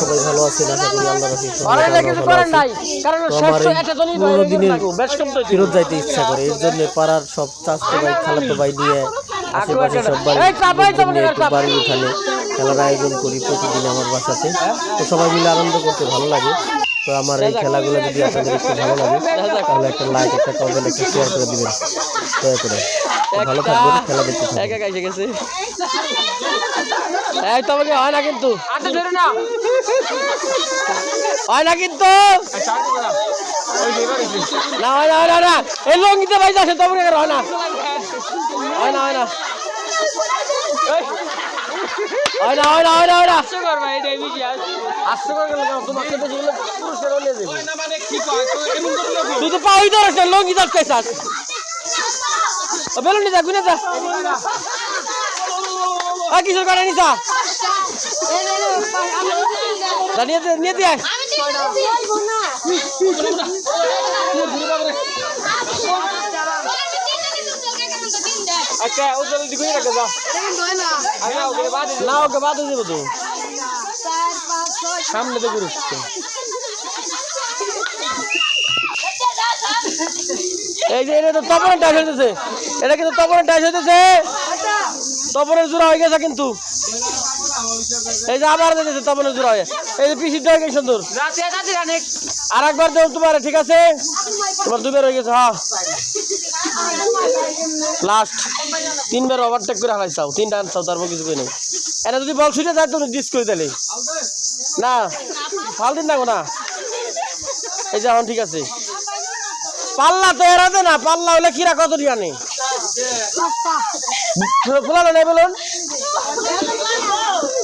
সবাই ভালো আছেন? আশা করি আল্লাহ রাখি। ফেরত যাইতে ইচ্ছা করে। এর জন্য পাড়ার সব চাষতো ভাই খালাতো ভাই নিয়ে আশেপাশে সব বাড়ি উঠানে খেলার আয়োজন করি প্রতিদিন আমার বাসাতে। তো সবাই মিলে আনন্দ করতে ভালো লাগে। তো আমার এই খেলাগুলো যদি আপনাদের একটু ভালো লাগে তাহলে একটা লাইক একটা কমেন্ট একটা শেয়ার করে দিবেন। দয়া করে। ভালো থাকবেন খেলা দেখতে থাকবেন। এক এসে গেছে। এই তোমাকে হয় না কিন্তু। হয় না কিন্তু। না হয় না হয় না, না। এই লঙ্গিতে ভাই যাচ্ছে তোমাকে হয় না। হয় না হয় না। হয় না হয় না হয় না হয় না। হাস্যকর গেলে? তোমাকে নিয়ে। তুই তো পাওয়াই লঙ্গি ধরতে চাস। বেলুন নিয়ে যা গুনে যা। আর কিশোর কাটা নিছা তা নিয়ে দে- নিয়ে দিয়ে আচ্ছা ও জলদি গুনে রাখে যা। না ওকে বাদ দিয়ে দেবো তো সামনে তো ঘুরিস। এই যে, এটা তো তপনের টাইস হইতেছে। এটা কিন্তু তপনের টাইস হইতেছে। তপনের জোড়া হয়ে গেছে কিন্তু। এই যে আবার দিতেছে তপনের জোড়া হয়ে। এই যে পিসির গেছে সুন্দর। আর একবার দেব তোমার, ঠিক আছে? তোমার দুবার হয়ে গেছে হ্যাঁ। লাস্ট তিনবার ওভারটেক করে হারাই চাও। তিনটা রান চাও, তারপর কিছু করে নেই। এটা যদি বল ছুটে যায়, তুমি ডিস করে দিলে? না। ফাল দিন না। এই যে এখন ঠিক আছে। পাল্লা তো এরাতে না পাল্লা হলে কিরা কত নেই খোলানো নেই বলুন?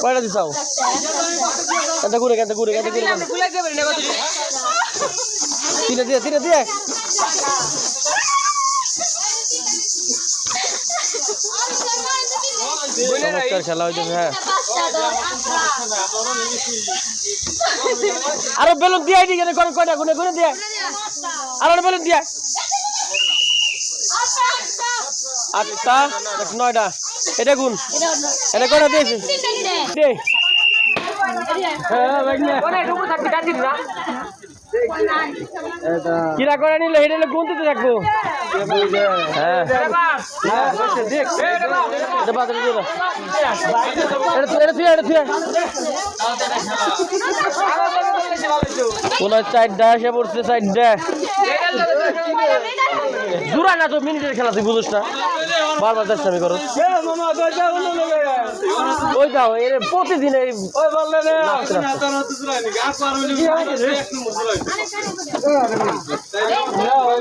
কয়টা দিছাও কেন ঘুরে কেন ঘুরে কেন ঘুরে তিনে দিয়ে তিনে দিয়ে। চমৎকার খেলা হইতেছে হ্যাঁ। আরও বেলুন দিয়ে দিকে করে কয়টা? গুনে গুনে দিয়ে। আরও বেলুন দিয়ে। আটটা এক নয়টা। এটা গুণ। এটা কয়টা দিয়েছি? দে। হ্যাঁ ভাই না? কিরা করে নিলে হেঁটে গুণ দিতে থাকব হ্যাঁ। চারটা এসে পড়ছে চারটা না তো মিনিটের খেলা তুই বুঝিস না। বারবার চেষ্টামি করো। ওই যাও এর প্রতিদিন এই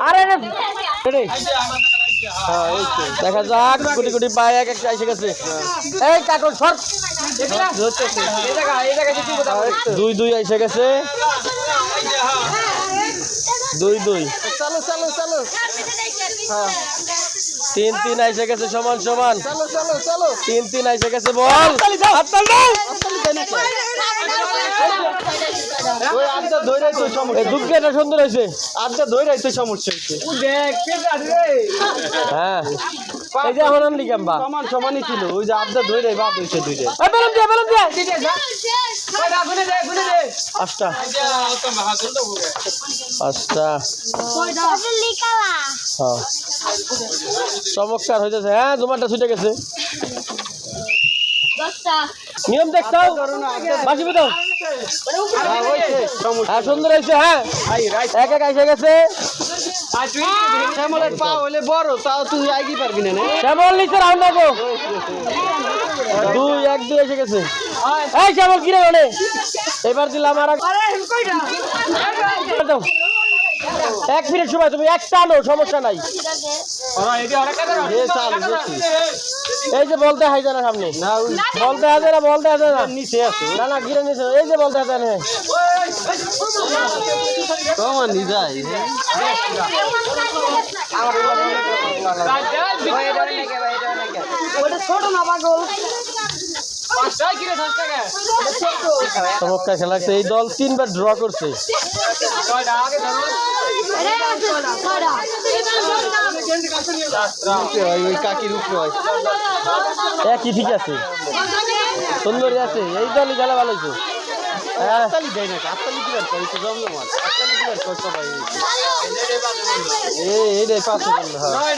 আরে রে, রে। হ্যাঁ, এই তো। দেখা যাক কোটি কোটি পায় এক একটা এসে গেছে। এই কাকল সর। দুই দুই এসে গেছে। দুই দুই। চলো চলো চলো। তিন তিন এসে গেছে সমান সমান। চলো চলো চলো। তিন তিন এসে গেছে বল। সুন্দর হয়েছে। আড্ডা ধরে তো সমস্যা হচ্ছে হ্যাঁ। এই যে এখন আনলি কেমবা সমান সমানই ছিল। ওই যে আড্ডা ধরে বাদ হয়েছে দুইটা এই বেলুন দিয়ে বেলুন দিয়ে পাঁচটা পাঁচটা হ্যাঁ। চমৎকার হইতেছে। হ্যাঁ তোমারটা ছুটে গেছে। নিয়ম বাসি হ্যাঁ সুন্দর হয়েছে হ্যাঁ। এক এক এসে গেছে। শ্যামলের পা হলে বড় তাও তুই আইগি পারবি না না? শ্যামল নিচে রাউন্ড দেখো দুই এক দুই এসে গেছে। এই শ্যামল কিরে এবার দিলাম আর এক- মিনিট সময় তুমি একটা আনো সমস্যা নাই। এই যে বলতে হাই না সামনে বলতে হাজে না বলতে হাজে না নিচে আছে। না না গিরে নিচে এই যে বলতে হাজে না কমান নি যায় চমৎকার খেলা লাগছে। এই দল তিনবার ড্র করছে। একই ঠিক আছে। সুন্দরী আছে। এই দলই খেলা ভালো হয়েছে। হ্যাঁ। হয়।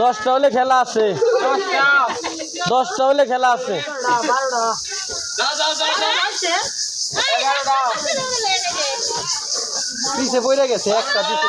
দশটা হলে খেলা আছে। দশটা হলে খেলা আছে। পিছে পড়ে গেছে একটা পিছে।